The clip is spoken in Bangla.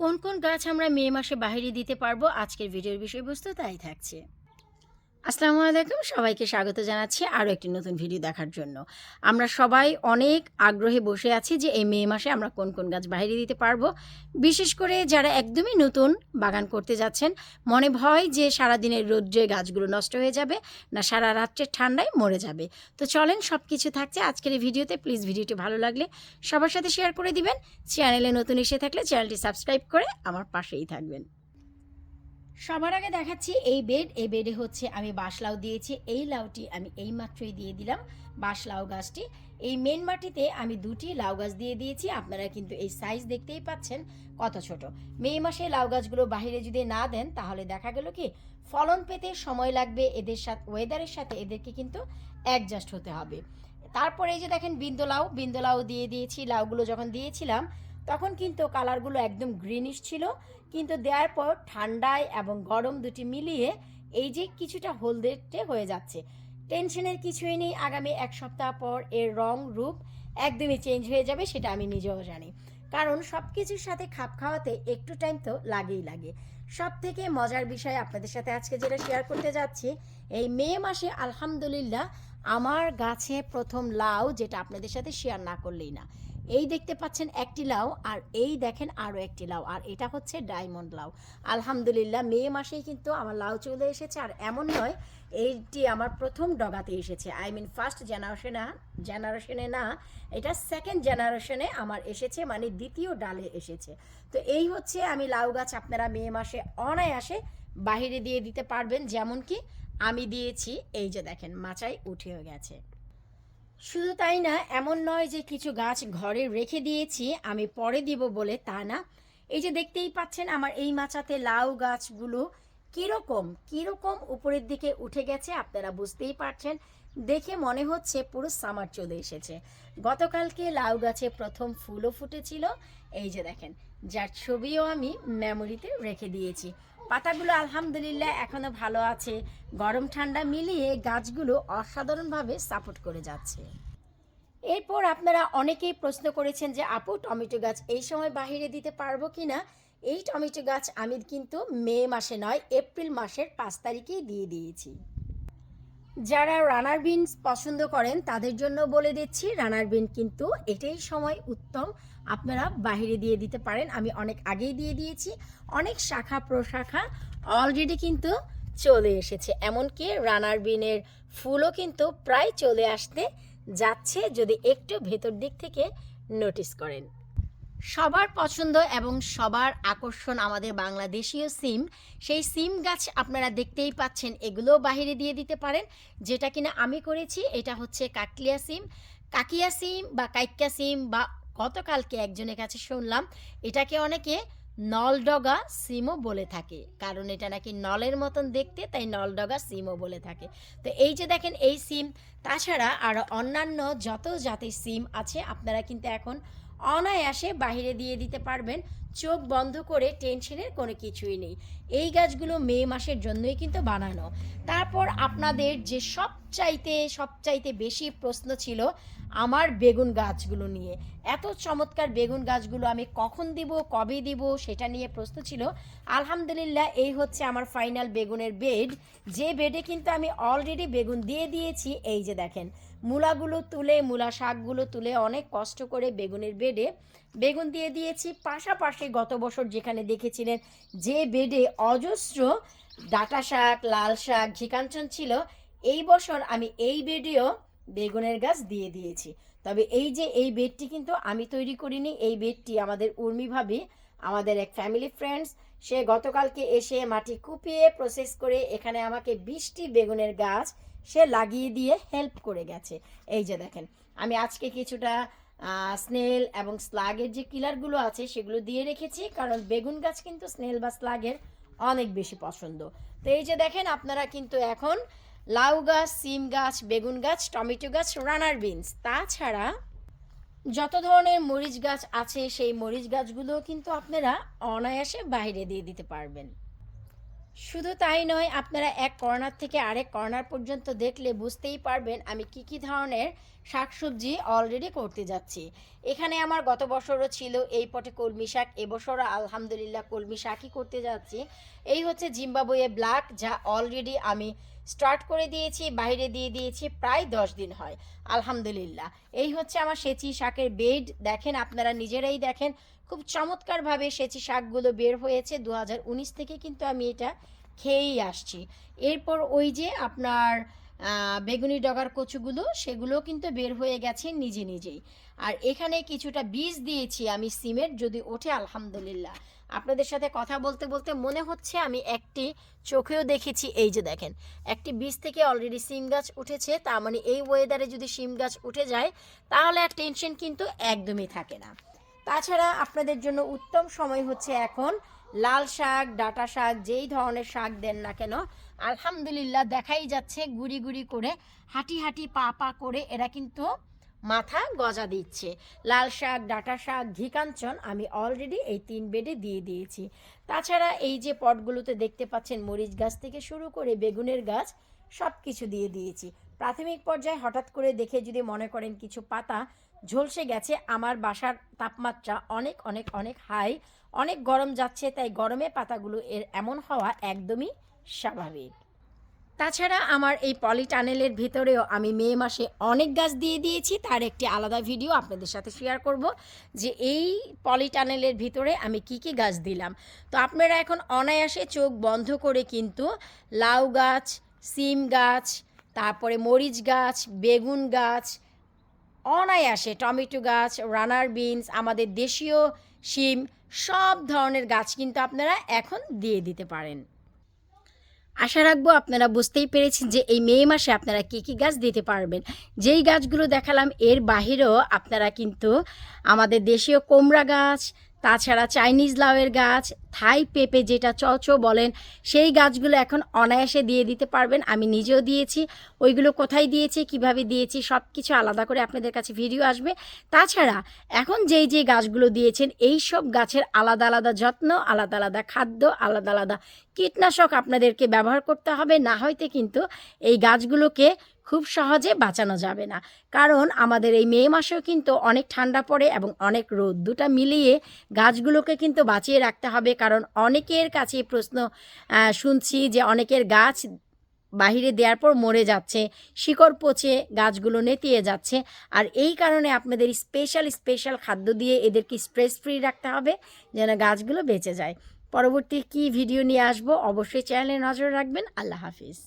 কোন কোন গাছ আমরা মে মাসে বাহিরে দিতে পারব? আজকের ভিডিওর বিষয়বস্তু তাই থাকছে। আসসালামু আলাইকুম। সবাইকে স্বাগত জানাচ্ছি আরও একটি নতুন ভিডিও দেখার জন্য। আমরা সবাই অনেক আগ্রহে বসে আছি যে এই মে মাসে আমরা কোন কোন গাছ বাইরে দিতে পারব। বিশেষ করে যারা একদমই নতুন বাগান করতে যাচ্ছেন, মনে ভয় যে সারাদিনের রৌদ্রে গাছগুলো নষ্ট হয়ে যাবে না সারা রাত্রে ঠান্ডায় মরে যাবে। তো চলেন সব কিছু থাকছে আজকের এই ভিডিওতে। প্লিজ ভিডিওটি ভালো লাগলে সবার সাথে শেয়ার করে দিবেন। চ্যানেলে নতুন এসে থাকলে চ্যানেলটি সাবস্ক্রাইব করে আমার পাশেই থাকবেন। সবার আগে দেখাচ্ছি এই বেড এই বেডে হচ্ছে আমি বাঁশ লাউ দিয়েছি। এই লাউটি আমি এই মাত্রই দিয়ে দিলাম, বাঁশ লাউ গাছটি। এই মেন মাটিতে আমি দুটি লাউ গাছ দিয়ে দিয়েছি। আপনারা কিন্তু এই সাইজ দেখতেই পাচ্ছেন কত ছোট। মে মাসে লাউ গাছগুলো বাইরে যদি না দেন, তাহলে দেখা গেল কি, ফলন পেতে সময় লাগবে, এদের সাথে ওয়েদারের সাথে এদেরকে কিন্তু অ্যাডজাস্ট হতে হবে। তারপরে এই যে দেখেন বিন্দু লাউ বিন্দু লাউ দিয়ে দিয়েছি, লাউগুলো যখন দিয়েছিলাম তখন কিন্তু কালারগুলো একদম গ্রিনিশ ছিল। কিন্তু দেওয়ার পর ঠান্ডায় এবং গরম দুটি মিলিয়ে এই যে কিছুটা হলদেটে হয়ে যাচ্ছে। টেনশনের কিছুই নেই, আগামী এক সপ্তাহ পর এর রং, রূপ একদমই চেঞ্জ হয়ে যাবে সেটা আমি নিজেও জানি। কারণ সব কিছুর সাথে খাপ খাওয়াতে একটু টাইম তো লাগেই লাগে। সব থেকে মজার বিষয় আপনাদের সাথে আজকে যেটা শেয়ার করতে যাচ্ছি, এই মে মাসে আলহামদুলিল্লাহ আমার গাছে প্রথম লাউ যেটা আপনাদের সাথে শেয়ার না করলেই না। এই দেখতে পাচ্ছেন একটি লাউ আর এই দেখেন আরও একটি লাউ আর এটা হচ্ছে ডায়মন্ড লাউ। আলহামদুলিল্লাহ, মে মাসেই কিন্তু আমার লাউ চলে এসেছে আর এমন নয়, এইটি আমার প্রথম ডগাতে এসেছে। আই মিন ফার্স্ট জেনারেশনে জেনারেশনে না, এটা সেকেন্ড জেনারেশনে আমার এসেছে মানে দ্বিতীয় ডালে এসেছে। তো এই হচ্ছে আমি লাউ গাছ আপনারা মে মাসে অনায়াসে বাহিরে দিয়ে দিতে পারবেন যেমন কি আমি দিয়েছি, এই যে দেখেন মাচায় উঠেও গেছে। শুধু তাই না, এমন নয় যে কিছু গাছ ঘরে রেখে দিয়েছি, আমি পরে দিব বলে তা না। এই যে দেখতেই পাচ্ছেন আমার এই মাচাতে লাউ গাছগুলো কীরকম কীরকম উপরের দিকে উঠে গেছে আপনারা বুঝতেই পারছেন। দেখে মনে হচ্ছে পুরো সামার চলে এসেছে। গতকালকে লাউ গাছে প্রথম ফুলও ফুটেছিল। এই যে দেখেন, যার ছবিও আমি মেমোরিতে রেখে দিয়েছি। পাতাগুলো আলহামদুলিল্লাহ এখনও ভালো আছে। গরম ঠান্ডা মিলিয়ে গাছগুলো অসাধারণভাবে সাপোর্ট করে যাচ্ছে। এরপর আপনারা অনেকেই প্রশ্ন করেছেন যে, আপু, টমেটো গাছ এই সময় বাহিরে দিতে পারব কি না এই টমেটো গাছ আমি কিন্তু মে মাসে নয়, এপ্রিল মাসের পাঁচ তারিখেই দিয়ে দিয়েছি। যারা রানার বিনস পছন্দ করেন, তাদের জন্য বলে দিচ্ছি রানার বিন কিন্তু এটাই সময় উত্তম। আপনারা বাহিরে দিয়ে দিতে পারেন। আমি অনেক আগেই দিয়ে দিয়েছি। অনেক শাখা প্রশাখা অলরেডি কিন্তু চলে এসেছে। এমনকি রানার বিনের ফুলও কিন্তু প্রায় চলে আসতে যাচ্ছে। যদি একটু ভেতর দিক থেকে নোটিস করেন। সবার পছন্দ এবং সবার আকর্ষণ আমাদের বাংলাদেশীয় সিম। সেই সিম গাছ আপনারা দেখতেই পাচ্ছেন, এগুলোও বাহিরে দিয়ে দিতে পারেন। যেটা কিনা আমি করেছি, এটা হচ্ছে কাকলিয়া সিম। কাকিয়া সিম বা কাইক্কা সিম বা গতকালকে একজনের কাছে শুনলাম, এটাকে অনেকে নলডগা সিমও বলে থাকে। কারণ এটা নাকি নলের মতন দেখতে, তাই নলডগা সিমও বলে থাকে। তো এই যে দেখেন, এই সিম তাছাড়া আর অন্যান্য যত জাতির সিম আছে, আপনারা কিন্তু এখন অনায়াসে বাইরে দিয়ে দিতে পারবেন। চোখ বন্ধ করে টেনশনের কোনো কিছুই নেই। এই গাছগুলো মে মাসের জন্যই কিন্তু বানানো। তারপর আপনাদের যে সবচাইতে সবচাইতে বেশি প্রশ্ন ছিল আমার বেগুন গাছগুলো নিয়ে। এত চমৎকার বেগুন গাছগুলো আমি কখন দিব, কবে দিব, সেটা নিয়ে প্রশ্ন ছিল। আলহামদুলিল্লাহ, এই হচ্ছে আমার ফাইনাল বেগুনের বেড। যে বেডে কিন্তু আমি অলরেডি বেগুন দিয়ে দিয়েছি, এই যে দেখেন, মূলাগুলো তুলে, মূলা শাকগুলো তুলে অনেক কষ্ট করে বেগুনের বেডে বেগুন দিয়ে দিয়েছি। পাশাপাশি গত বছর যেখানে দেখেছিলেন যে বেডে অজস্র ডাটা শাক, লাল শাক, ঝিকাঞ্চন ছিল, এই বছর আমি এই বেডেও বেগুনের গাছ দিয়ে দিয়েছি। তবে এই যে এই বেডটি কিন্তু আমি তৈরি করিনি, এই বেডটি আমাদের উর্মি ভাবি, আমাদের এক ফ্যামিলি ফ্রেন্ডস সে গতকালকে এসে মাটি কুপিয়ে প্রসেস করে এখানে আমাকে বিশটি বেগুনের গাছ সে লাগিয়ে দিয়ে হেল্প করে গেছে। এই যে দেখেন, আমি আজকে কিছুটা স্নেল এবং স্লাগের যে কিলারগুলো আছে সেগুলো দিয়ে রেখেছি, কারণ বেগুন গাছ কিন্তু স্নেল বা স্লাগের অনেক বেশি পছন্দ। তো এই যে দেখেন, আপনারা কিন্তু এখন লাউ গাছ, সিম গাছ, বেগুন গাছ, টমেটো গাছ রানার বিনস তাছাড়া যত ধরনের মরিচ গাছ আছে, সেই মরিচ গাছগুলোও কিন্তু আপনারা অনায়াসে বাইরে দিয়ে দিতে পারবেন। শুধু তাই নয়, আপনারা এক কর্নার থেকে আরেক কর্নার পর্যন্ত দেখলে বুঝতেই পারবেন আমি কি কি ধরনের শাকসবজি অলরেডি করতে যাচ্ছি। এখানে আমার গত বছরও ছিল এই পটে কলমি শাক, এবছরও আলহামদুলিল্লাহ কলমি শাকই করতে যাচ্ছি। এই হচ্ছে জিম্বাবুয়ে ব্ল্যাক, যা অলরেডি আমি স্টার্ট করে দিয়েছি, বাইরে দিয়ে দিয়েছি, প্রায় দশ দিন হয়। আলহামদুলিল্লাহ। এই হচ্ছে আমার সেচি শাকের বেড। দেখেন, আপনারা নিজেরাই দেখেন, খুব চমৎকারভাবে সেচি শাকগুলো বের হয়েছে। দু হাজার উনিশ থেকে কিন্তু আমি এটা খেয়েই আসছি। এরপর ওই যে আপনার বেগুনি ডগার কচুগুলো সেগুলো কিন্তু বের হয়ে গেছে নিজে নিজেই। আর এখানে কিছুটা বীজ দিয়েছি আমি সিমের, যদি ওঠে আলহামদুলিল্লাহ। আপনাদের সাথে কথা বলতে বলতে মনে হচ্ছে আমি একটি চোখেও দেখেছি, এই যে দেখেন, একটি বীজ থেকে অলরেডি সিম গাছ উঠেছে, তার মানে এই ওয়েদারে যদি সিম গাছ উঠে যায়, তাহলে আর টেনশন কিন্তু একদমই থাকে না। তাছাড়া আপনাদের জন্য উত্তম সময় হচ্ছে এখন লাল শাক, ডাটা শাক, যেই ধরনের শাক দেন না কেন, আলহামদুলিল্লাহ দেখাই যাচ্ছে গুড়ি গুড়ি করে, হাঁটি হাঁটি পা পা করে এরা কিন্তু মাথা গজা দিচ্ছে। লাল শাক, ডাটা শাক ঘিকাঞ্চন আমি অলরেডি এই তিন বেডে দিয়ে দিয়েছি। তাছাড়া এই যে পটগুলোতে দেখতে পাচ্ছেন মরিচ গাছ থেকে শুরু করে বেগুনের গাছ সব কিছু দিয়ে দিয়েছি। প্রাথমিক পর্যায়ে হঠাৎ করে দেখে যদি মনে করেন কিছু পাতা ঝলসে গেছে, আমার বাসার তাপমাত্রা অনেক অনেক অনেক হাই অনেক গরম যাচ্ছে, তাই গরমে পাতাগুলো এর এমন হওয়া একদমই স্বাভাবিক। তাছাড়া আমার এই পলি টানেলের ভিতরেও আমি মে মাসে অনেক গাছ দিয়ে দিয়েছি, তার একটি আলাদা ভিডিও আপনাদের সাথে শেয়ার করব, যে এই পলি টানেলের ভিতরে আমি কি কি গাছ দিলাম। তো আপনারা এখন অনায়াসে চোখ বন্ধ করে কিন্তু লাউ গাছ, সিম গাছ তারপরে মরিচ গাছ, বেগুন গাছ, অনায়াসে টমেটো গাছ রানার বিনস আমাদের দেশীয় শিম, সব ধরনের গাছ কিন্তু আপনারা এখন দিয়ে দিতে পারেন। আশা রাখব আপনারা বুঝতেই পেরেছেন যে এই মে মাসে আপনারা কী কী গাছ দিতে পারবেন। যেই গাছগুলো দেখালাম, এর বাহিরেও আপনারা কিন্তু আমাদের দেশীয় কোমড়া গাছ তাছাড়া চাইনিজ লাউয়ের গাছ, থাই পেঁপে যেটা চচো বলেন, সেই গাছগুলো এখন অনায়াসে দিয়ে দিতে পারবেন। আমি নিজেও দিয়েছি। ওইগুলো কোথায় দিয়েছি, কীভাবে দিয়েছি সব কিছু আলাদা করে আপনাদের কাছে ভিডিও আসবে। তাছাড়া এখন যেই যে গাছগুলো দিয়েছেন এই সব গাছের আলাদা আলাদা যত্ন, আলাদা আলাদা খাদ্য, আলাদা আলাদা কীটনাশক আপনাদেরকে ব্যবহার করতে হবে। না হয়তো কিন্তু এই গাছগুলোকে খুব সহজে বাঁচানো যাবে না। কারণ আমাদের এই মে মাসেও কিন্তু অনেক ঠান্ডা পড়ে এবং অনেক রোদ। দুটা মিলিয়ে গাছগুলোকে কিন্তু বাঁচিয়ে রাখতে হবে। কারণ অনেকের কাছে প্রশ্ন শুনছি যে অনেকের গাছ বাহিরে দেওয়ার পর মরে যাচ্ছে, শিকড় পচে গাছগুলো নেতিয়ে যাচ্ছে। আর এই কারণে আপনাদের স্পেশাল স্পেশাল খাদ্য দিয়ে এদেরকে স্ট্রেস ফ্রি রাখতে হবে যেন গাছগুলো বেঁচে যায়। পরবর্তী কি ভিডিও নিয়ে আসব? অবশ্যই চ্যানেলে নজর রাখবেন। আল্লাহ হাফিজ।